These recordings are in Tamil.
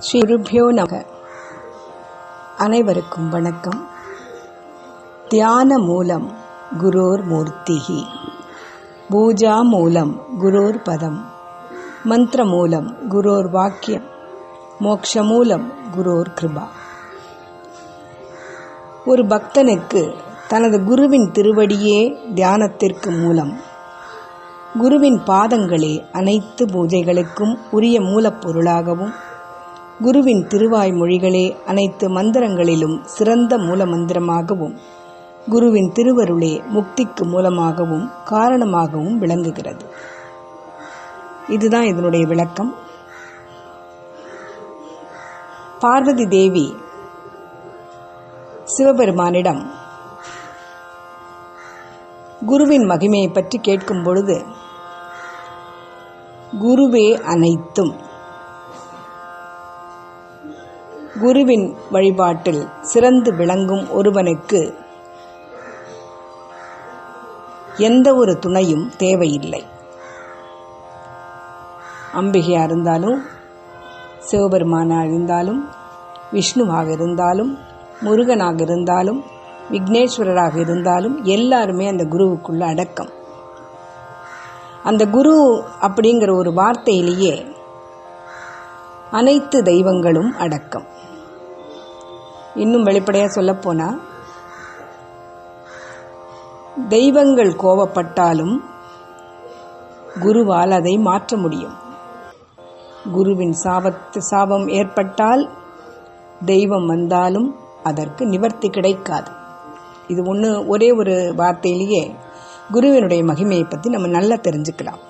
ஸ்ரீ குருபியோ நம அனைவருக்கும் வணக்கம் தியான மூலம் குரோர் மூர்த்திகி பூஜா மூலம் குரோர் பதம் மந்திர மூலம் குரோர் வாக்கியம் மோக்ஷ மூலம் குரோர் கிருபா ஒரு பக்தனுக்கு தனது குருவின் திருவடியே தியானத்திற்கு மூலம். குருவின் பாதங்களே அனைத்து பூஜைகளுக்கும் உரிய மூலப்பொருளாகவும் குருவின் திருவாய் மொழிகளே அனைத்து மந்திரங்களிலும் சிறந்த மூல மந்திரமாகவும் குருவின் திருவருளே முக்திக்கு மூலமாகவும் காரணமாகவும் விளங்குகிறது. இதுதான் இதனுடைய விளக்கம். பார்வதி தேவி சிவபெருமானிடம் குருவின் மகிமையை பற்றி கேட்கும் பொழுது குருவே அனைத்தும். குருவின் வழிபாட்டில் சிறந்து விளங்கும் ஒருவனுக்கு எந்த ஒரு துணையும் தேவையில்லை. அம்பிகையாக இருந்தாலும் சிவபெருமானாக இருந்தாலும் விஷ்ணுவாக இருந்தாலும் முருகனாக இருந்தாலும் விக்னேஸ்வரராக இருந்தாலும் எல்லாருமே அந்த குருவுக்குள்ள அடக்கம். அந்த குரு அப்படிங்கிற ஒரு வார்த்தையிலேயே அனைத்து தெய்வங்களும் அடக்கம். இன்னும் வெளிப்படையாக சொல்லப்போனால் தெய்வங்கள் கோவப்பட்டாலும் குருவால் அதை மாற்ற முடியும். குருவின் சாபத்து சாபம் ஏற்பட்டால் தெய்வம் வந்தாலும் அதற்கு நிவர்த்தி கிடைக்காது. இது ஒன்று ஒரே ஒரு வார்த்தையிலேயே குருவினுடைய மகிமையை பற்றி நம்ம நல்லா தெரிஞ்சுக்கலாம்.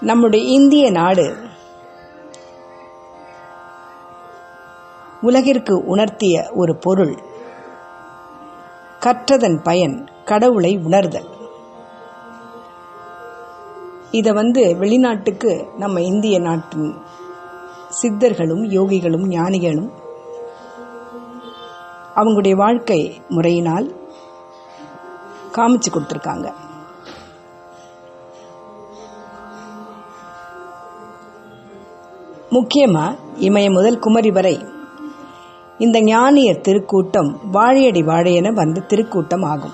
நம்முடைய இந்திய நாடு உலகிற்கு உணர்த்திய ஒரு பொருள். கற்றதன் பயன் கடவுளை உணர்தல். இதை வந்து வெளிநாட்டுக்கு நம்ம இந்திய நாட்டின் சித்தர்களும் யோகிகளும் ஞானிகளும் அவங்களுடைய வாழ்க்கை முறையினால் காமிச்சு கொடுத்துருக்காங்க. முக்கியமாக இமய முதல் குமரி வரை இந்த ஞானியர் திருக்கூட்டம் வாழையடி வாழையென வந்த திருக்கூட்டம் ஆகும்.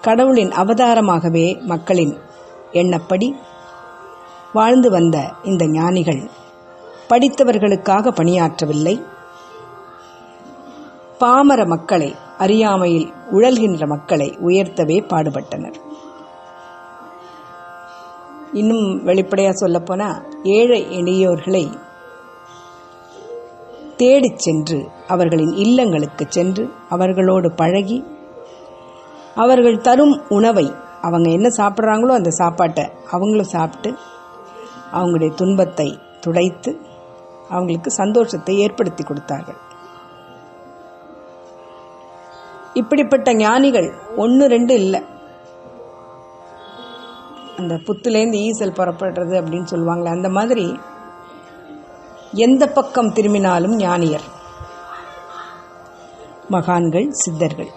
கடவுளின் அவதாரமாகவே மக்களின் எண்ணப்படி வாழ்ந்து வந்த இந்த ஞானிகள் படித்தவர்களுக்காக பணியாற்றவில்லை. பாமர மக்களை அறியாமையில் உழல்கின்ற மக்களை உயர்த்தவே பாடுபட்டனர். இன்னும் வெளிப்படையாக சொல்லப்போனால் ஏழை எளியோர்களை தேடிச் சென்று அவர்களின் இல்லங்களுக்கு சென்று அவர்களோடு பழகி அவர்கள் தரும் உணவை அவங்க என்ன சாப்பிட்றாங்களோ அந்த சாப்பாட்டை அவங்களும் சாப்பிட்டு அவங்களுடைய துன்பத்தை துடைத்து அவங்களுக்கு சந்தோஷத்தை ஏற்படுத்தி கொடுத்தார்கள். இப்படிப்பட்ட ஞானிகள் ஒன்று ரெண்டு இல்லை. அந்த புத்துலேருந்து ஈசல் புறப்படுறது அப்படின்னு சொல்லுவாங்களே அந்த மாதிரி எந்த பக்கம் திரும்பினாலும் ஞானியர். மகான்கள் சித்தர்கள்.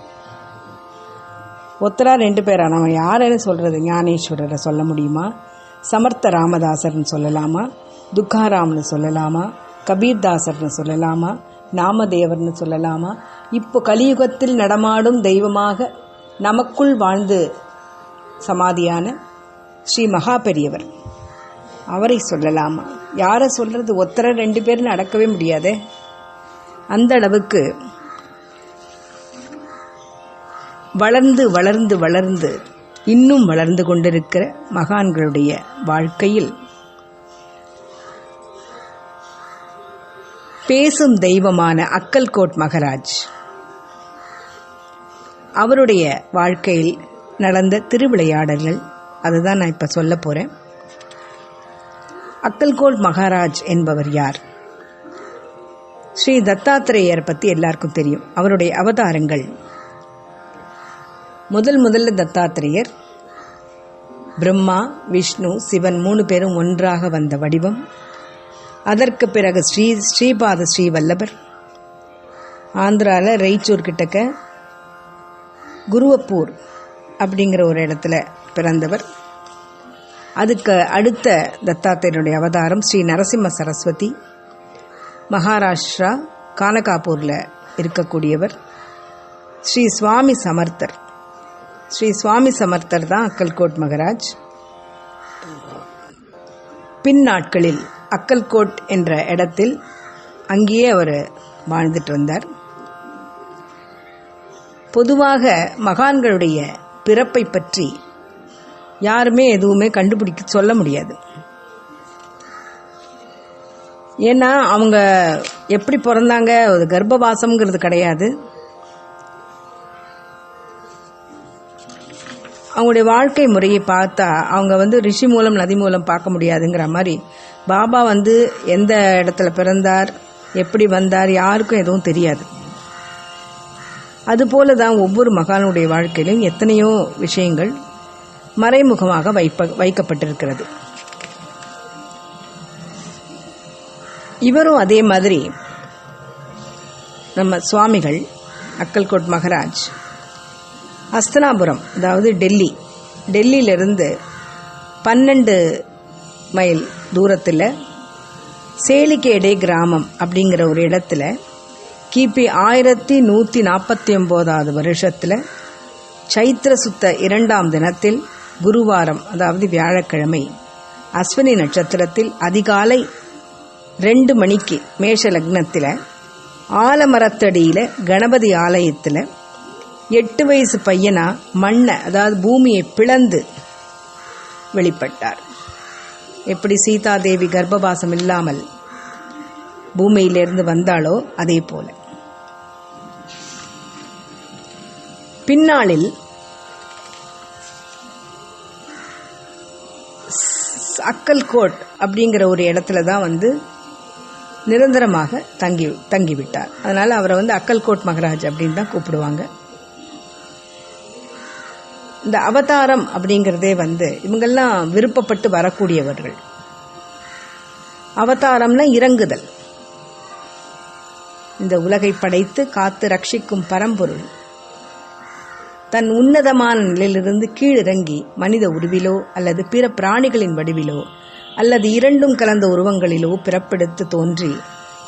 ஒத்தரா ரெண்டு பேரா? நம்ம யாருன்னு சொல்றது? ஞானேஸ்வரரை சொல்ல முடியுமா? சமர்த்த ராமதாசர்னு சொல்லலாமா? துக்காராம்னு சொல்லலாமா? கபீர்தாசர்னு சொல்லலாமா? நாமதேவர்னு சொல்லலாமா? இப்போ கலியுகத்தில் நடமாடும் தெய்வமாக நமக்குள் வாழ்ந்து சமாதியான ஸ்ரீ மகா பெரியவர் அவரை சொல்லலாமா? யாரை சொல்கிறது ஒத்தரை ரெண்டு பேர் நடக்கவே முடியாதே. அந்த அளவுக்கு வளர்ந்து வளர்ந்து வளர்ந்து இன்னும் வளர்ந்து கொண்டிருக்கிற மகான்களுடைய வாழ்க்கையில் பேசும் தெய்வமான அக்கல்கோட் மகராஜ். அவருடைய வாழ்க்கையில் நடந்த திருவிளையாடல்கள் அதுதான் நான் இப்போ சொல்ல போகிறேன் அக்கல்கோட் மகாராஜ் என்பவர் யார்? ஸ்ரீ தத்தாத்திரேயர் பற்றி எல்லாருக்கும் தெரியும். அவருடைய அவதாரங்கள் முதல் முதல்ல தத்தாத்திரேயர் பிரம்மா விஷ்ணு சிவன் மூணு பேரும் ஒன்றாக வந்த வடிவம். அதற்கு பிறகு ஸ்ரீ ஸ்ரீபாத ஸ்ரீவல்லபர். ஆந்திராவில் ரெய்ச்சூர் கிட்டக்க குருவப்பூர் அப்படிங்கிற ஒரு இடத்துல பிறந்தவர். அதுக்கு அடுத்த தத்தாத்திரனுடைய அவதாரம் ஸ்ரீ நரசிம்ம சரஸ்வதி. மகாராஷ்டிரா கானகாப்பூரில் இருக்கக்கூடியவர். ஸ்ரீ சுவாமி சமர்த்தர். ஸ்ரீ சுவாமி சமர்த்தர் தான் அக்கல்கோட் மகராஜ். பின் நாட்களில் அக்கல்கோட் என்ற இடத்தில் அங்கேயே அவர் வாழ்ந்துட்டு வந்தார். பொதுவாக மகான்களுடைய பிறப்பை பற்றி யாருமே எதுவுமே கண்டுபிடிக்க சொல்ல முடியாது. ஏன்னா அவங்க எப்படி பிறந்தாங்க ஒரு கர்ப்பவாசம்ங்கிறது கிடையாது. அவங்களுடைய வாழ்க்கை முறையை பார்த்தா அவங்க வந்து ரிஷி மூலம் நதி மூலம் பார்க்க முடியாதுங்கிற மாதிரி பாபா வந்து எந்த இடத்துல பிறந்தார் எப்படி வந்தார் யாருக்கும் எதுவும் தெரியாது. அதுபோல தான் ஒவ்வொரு மகானுடைய வாழ்க்கையிலும் எத்தனையோ விஷயங்கள் மறைமுகமாக வைப்ப வைக்கப்பட்டிருக்கிறது. இவரும் அதே மாதிரி நம்ம சுவாமிகள் அக்கல்கோட் மகராஜ் அஸ்தனாபுரம் அதாவது டெல்லி டெல்லியிலிருந்து பன்னெண்டு மைல் தூரத்தில் சேலிக்கேடே கிராமம் அப்படிங்கிற ஒரு இடத்துல கிபி ஆயிரத்தி நூற்றி நாற்பத்தி ஒம்போதாவது வருஷத்தில் சைத்திர சுத்த இரண்டாம் தினத்தில் குருவாரம் அதாவது வியாழக்கிழமை அஸ்வினி நட்சத்திரத்தில் அதிகாலை ரெண்டு மணிக்கு மேஷ லக்னத்தில் ஆலமரத்தடியில் கணபதி ஆலயத்தில் எட்டு வயசு பையனா மண்ணை அதாவது பூமியை பிளந்து வெளிப்பட்டார். எப்படி சீதாதேவி கர்ப்பவாசம் இல்லாமல் பூமியிலிருந்து வந்தாளோ அதே போல. பின்னாளில் அக்கல்கோட் அப்படிங்கிற ஒரு இடத்துல தான் வந்து நிரந்தரமாக தங்கி தங்கிவிட்டார். அதனால் அவரை வந்து அக்கல்கோட் மகராஜ் அப்படின்னு தான் கூப்பிடுவாங்க. இந்த அவதாரம் அப்படிங்கிறதே வந்து இவங்கெல்லாம் விருப்பப்பட்டு வரக்கூடியவர்கள். அவதாரம்னா இறங்குதல். இந்த உலகை படைத்து காத்து ரட்சிக்கும் பரம்பொருள். தன் உன்னதமான நிலையிலிருந்து கீழிறங்கி மனித உருவிலோ அல்லது பிற பிராணிகளின் வடிவிலோ அல்லது இரண்டும் கலந்த உருவங்களிலோ பிறப்பெடுத்து தோன்றி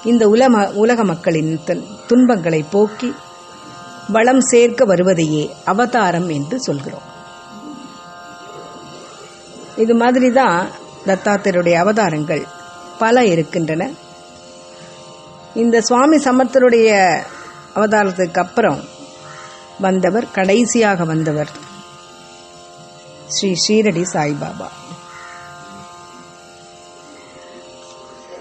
இந்த உலக உலக மக்களின் துன்பங்களை போக்கி வளம் சேர்க்க வருவதையே அவதாரம் என்று சொல்கிறோம். இது மாதிரி தான் தத்தாத்தியருடைய அவதாரங்கள் பல இருக்கின்றன. இந்த சுவாமி சமர்த்தருடைய அவதாரத்துக்கு அப்புறம் வந்தவர் கடைசியாக வந்தவர் ஸ்ரீ ஷீரடி சாய்பாபா.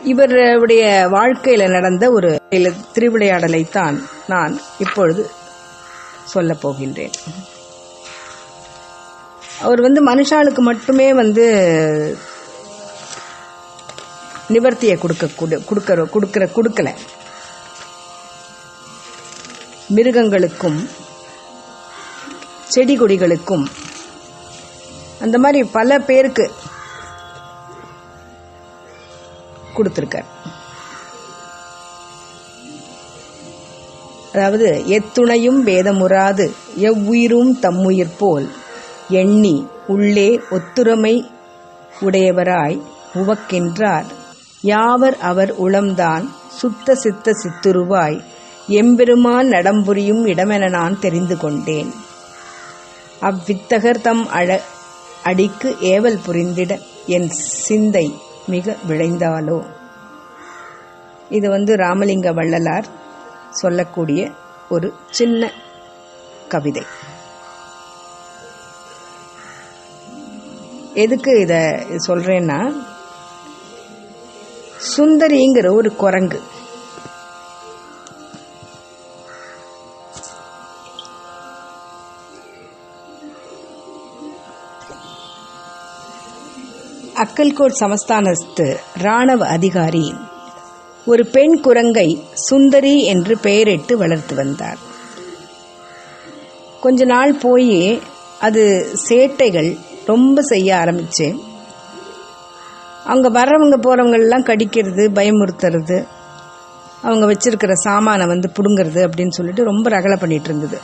இவருடைய வாழ்க்கையில நடந்த ஒரு திருவிளையாடலைத்தான் நான் இப்பொழுது சொல்லப் போகின்றேன் அவர் வந்து மனுஷாளுக்கு மட்டுமே வந்து நிவர்த்தியை கொடுக்க கொடுக்கிற கொடுக்கிற கொடுக்கல. மிருகங்களுக்கும் செடி கொடிகளுக்கும் அந்த மாதிரி பல பேருக்கு கொடுத்துருக்கார். அதாவது எத்துணையும் வேதமுறாது எவ்வுயிரும் தம்முயிர் போல். எண்ணி உள்ளே ஒத்துறமை உடையவராய் உவக்கின்றார். யாவர் அவர் உளம்தான் சுத்த சித்த சித்துருவாய். எம்பெருமான் நடம்புரியும் இடமென நான் தெரிந்து கொண்டேன். அவ்வித்தகர் தம் அழ அடிக்கு ஏவல் புரிந்திட என் சிந்தை மிக விளைந்தாலோ? இது வந்து ராமலிங்க வள்ளலார் சொல்லக்கூடிய ஒரு சின்ன கவிதை. எதுக்கு இத சொல்றேன்னா சுந்தரிங்கிற ஒரு குரங்கு. அக்கல்கோட் சமஸ்தானத்து ராணுவ அதிகாரி ஒரு பெண் குரங்கை சுந்தரி என்று பெயரிட்டு வளர்த்து வந்தார். கொஞ்ச நாள் போய் அது சேட்டைகள் ரொம்ப செய்ய ஆரம்பிச்சு. அவங்க வர்றவங்க போகிறவங்களெல்லாம் கடிக்கிறது பயமுறுத்துறது அவங்க வச்சிருக்கிற சாமானை வந்து பிடுங்கிறது அப்படின்னு சொல்லிட்டு ரொம்ப ரகலை பண்ணிட்டு இருந்தது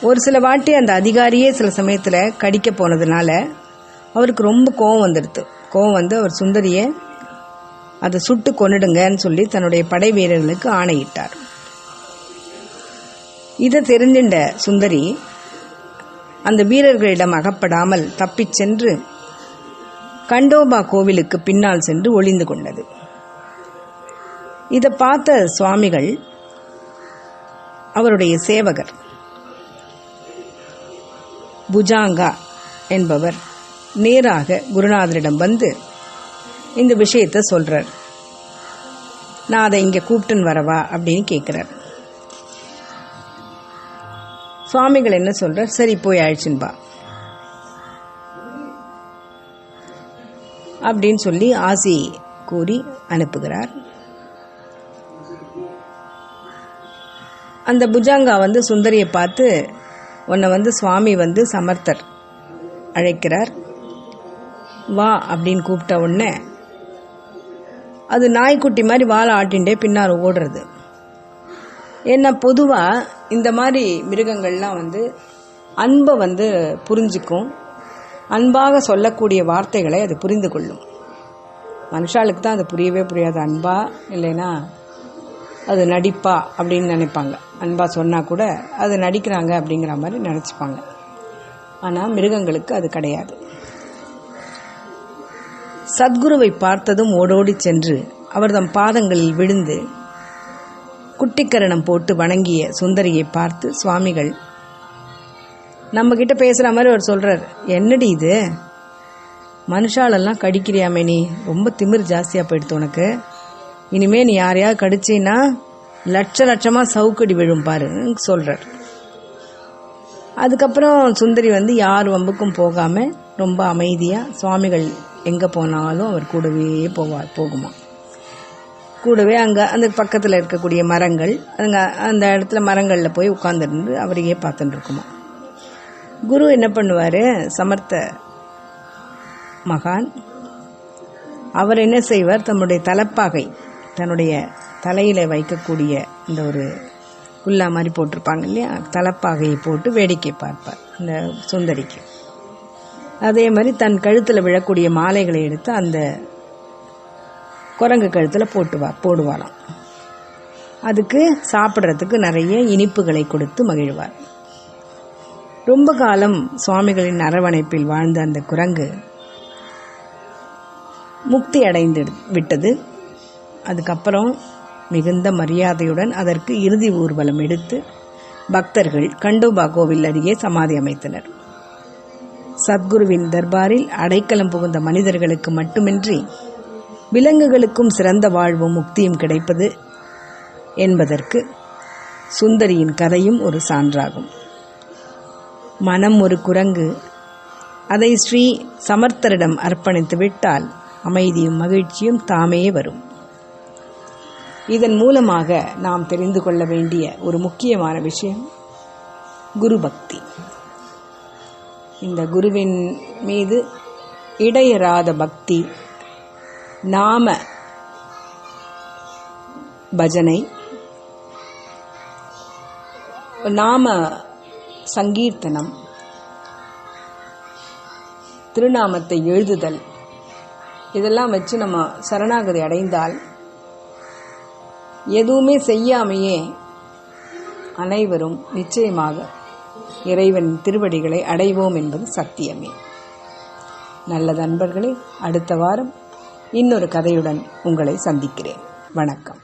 ஒரு சில வாட்டி அந்த அதிகாரியே சில சமயத்தில் கடிக்க போனதுனால அவருக்கு ரொம்ப கோவம் வந்துடுது கோவம் வந்து அவர் சுந்தரியை அதை சுட்டு கொன்னுடுங்கன்னு சொல்லி தன்னுடைய படை வீரர்களுக்கு ஆணையிட்டார். இதை தெரிஞ்சின்ற சுந்தரி அந்த வீரர்களிடம் அகப்படாமல் தப்பிச் சென்று கண்டோபா கோவிலுக்கு பின்னால் சென்று ஒளிந்து கொண்டது. இதை பார்த்த சுவாமிகள் அவருடைய சேவகர் புஜாங்கா என்பவர் நேராக குருநாதரிடம் வந்து இந்த விஷயத்த சொல்றார். நான் அதை இங்க கூப்பிட்டுன்னு வரவா அப்படின்னு கேட்கிறார். சுவாமிகள் என்ன சொல்றார்? சரி போய் அழிச்சுன்பா அப்படின்னு சொல்லி ஆசி கூறி அனுப்புகிறார். அந்த புஜாங்கா வந்து சுந்தரியை பார்த்து உன்னை வந்து சுவாமி வந்து சமர்த்தர் அழைக்கிறார். வா அப்படின்னு கூப்பிட்ட உடனே அது நாய்க்குட்டி மாதிரி வாழை ஆட்டின்ண்டே பின்னால் ஓடுறது. ஏன்னா பொதுவாக இந்த மாதிரி மிருகங்கள்லாம் வந்து அன்பை வந்து புரிஞ்சுக்கும். அன்பாக சொல்லக்கூடிய வார்த்தைகளை அது புரிந்து கொள்ளும். மனுஷாளுக்கு தான் அது புரியவே புரியாது. அன்பா இல்லைன்னா அது நடிப்பா அப்படின்னு நினைப்பாங்க. அன்பா சொன்னால் கூட அது நடிக்கிறாங்க அப்படிங்கிற மாதிரி நினச்சிப்பாங்க. ஆனால் மிருகங்களுக்கு அது கிடையாது. சத்குருவை பார்த்ததும் ஓடோடி சென்று அவர் தம் பாதங்களில் விழுந்து குட்டிக்கரணம் போட்டு வணங்கிய சுந்தரியை பார்த்து சுவாமிகள் நம்ம கிட்ட பேசுகிற மாதிரி அவர் சொல்கிறார் என்னடி இது? மனுஷாலெல்லாம் கடிக்கிறியாமே நீ. ரொம்ப திமிர் ஜாஸ்தியாக போயிடுத்து உனக்கு. இனிமே நீ யாரையாவது கடிச்சின்னா லட்ச லட்சமாக சவுக்கடி விழும் பாரு சொல்கிறார் அதுக்கப்புறம் சுந்தரி வந்து யார் வம்புக்கும் போகாமல் ரொம்ப அமைதியாக சுவாமிகள் எங்க போனாலும் அவர் கூடவே போவார் போகுமா? கூடவே அங்கே அந்த பக்கத்தில் இருக்கக்கூடிய மரங்கள் அங்கே அந்த இடத்துல மரங்களில் போய் உட்காந்துருந்து அவரையே பார்த்துட்டு இருக்குமா? குரு என்ன பண்ணுவார்? சமர்த்த மகான் அவர் என்ன செய்வார்? தன்னுடைய தலைப்பாகை தன்னுடைய தலையில் வைக்கக்கூடிய இந்த ஒரு குல்லா மாதிரி போட்டிருப்பாங்க இல்லையா? தலைப்பாகையை போட்டு வேடிக்கை பார்ப்பார் அந்த சுந்தரிக்கு. அதே மாதிரி தன் கழுத்தில் விழக்கூடிய மாலைகளை எடுத்து அந்த குரங்கு கழுத்தில் போட்டுவா போடுவாராம் அதுக்கு சாப்பிட்றதுக்கு நிறைய இனிப்புகளை கொடுத்து மகிழ்வார். ரொம்ப காலம் சுவாமிகளின் அரவணைப்பில் வாழ்ந்த அந்த குரங்கு முக்தி அடைந்து விட்டது. அதுக்கப்புறம் மிகுந்த மரியாதையுடன் அதற்கு இறுதி ஊர்வலம் எடுத்து பக்தர்கள் கண்டோபா கோவில் அருகே சமாதி அமைத்தனர். சத்குருவின் தர்பாரில் அடைக்கலம் புகுந்த மனிதர்களுக்கு மட்டுமின்றி விலங்குகளுக்கும் சிறந்த வாழ்வும் முக்தியும் கிடைப்பது என்பதற்கு சுந்தரியின் கதையும் ஒரு சான்றாகும். மனம் ஒரு குரங்கு. அதை ஸ்ரீ சமர்த்தரிடம் அர்ப்பணித்து விட்டால் அமைதியும் மகிழ்ச்சியும் தாமே வரும். இதன் மூலமாக நாம் தெரிந்து கொள்ள வேண்டிய ஒரு முக்கியமான விஷயம் குரு பக்தி இந்த குருவின் மீது இடையராத பக்தி நாம பஜனை நாம சங்கீர்த்தனம் திருநாமத்தை எழுதுதல் இதெல்லாம் வச்சு நம்ம சரணாகதி அடைந்தால் எதுவுமே செய்யாமையே அனைவரும் நிச்சயமாக இறைவன் திருவடிகளை அடைவோம் என்பது சத்தியமே. நல்ல நண்பர்களே அடுத்த வாரம் இன்னொரு கதையுடன் உங்களை சந்திக்கிறேன். வணக்கம்.